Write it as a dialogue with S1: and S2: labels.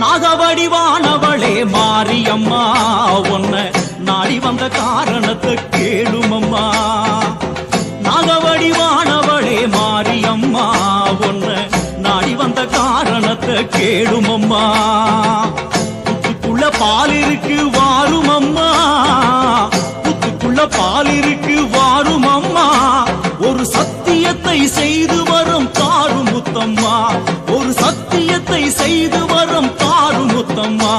S1: நாகவடிவானவளே மாரியம்மா உன்னை நாடி வந்த காரணத்தை கேளுமம்மா. நாகவடிவானவளே மாரியம்மா உன்னை நாடி வந்த காரணத்தை கேளுமம்மா. புத்துக்குள்ள பால் இருக்கு வாருமம்மா. புத்துக்குள்ள பால் இருக்கு வாருமம்மா. ஒரு சத்தியத்தை செய்து வரும் தாரும் முத்தம்மா ஒரு சத்தியத்தை செய்து வரும் முத்தம்மா